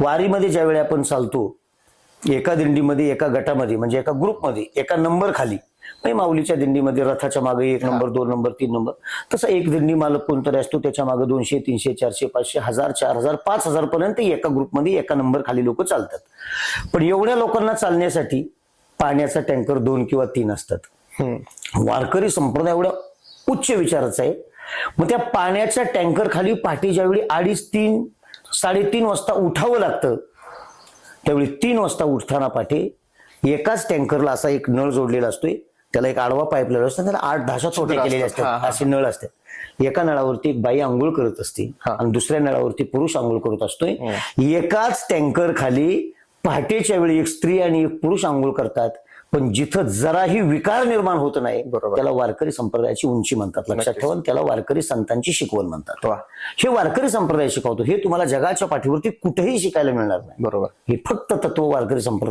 वारीमध्ये ज्यावेळी आपण चालतो एका दिंडीमध्ये एका गटामध्ये म्हणजे एका ग्रुपमध्ये एका नंबर खाली म्हणजे माऊलीच्या दिंडीमध्ये रथाच्या मागे एक नंबर दोन नंबर तीन नंबर तसा एक दिंडी मालक कोणतरी असतो त्याच्यामागे दोनशे तीनशे चारशे पाचशे हजार चार हजार पाच हजार पर्यंत एका ग्रुपमध्ये एका नंबर खाली लोक चालतात. पण एवढ्या लोकांना चालण्यासाठी पाण्याचा टँकर दोन किंवा तीन असतात. वारकरी संप्रदाय एवढ्या उच्च विचाराचा आहे. मग त्या पाण्याच्या टँकर खाली पहाटे ज्यावेळी अडीच तीन साडेतीन वाजता उठावं लागतं त्यावेळी तीन वाजता उठताना पाठे एकाच टँकरला असा एक नळ जोडलेला असतोय त्याला एक आडवा पाईप लावला असतो त्याला आठ दहाशा छोटे छिद्र केलेले असतात. हा, हा. असे नळ असतात एका नळावरती एक बाई आंघोळ करत असते हा. आणि दुसऱ्या नळावरती पुरुष आंघोळ करत असतोय एकाच टँकर खाली पहाटेच्या वेळी एक स्त्री आणि एक पुरुष आंघोळ करतात पण जिथं जराही विकार निर्माण होत नाही बरोबर. त्याला वारकरी संप्रदायाची उंची म्हणतात. लक्षात. ठेवा त्याला वारकरी संतांची शिकवण म्हणतात. हे वारकरी संप्रदाय शिकवतो. हे तुम्हाला जगाच्या पाठीवरती कुठेही शिकायला मिळणार नाही. बरोबर. हे फक्त तत्व वारकरी संप्रदाय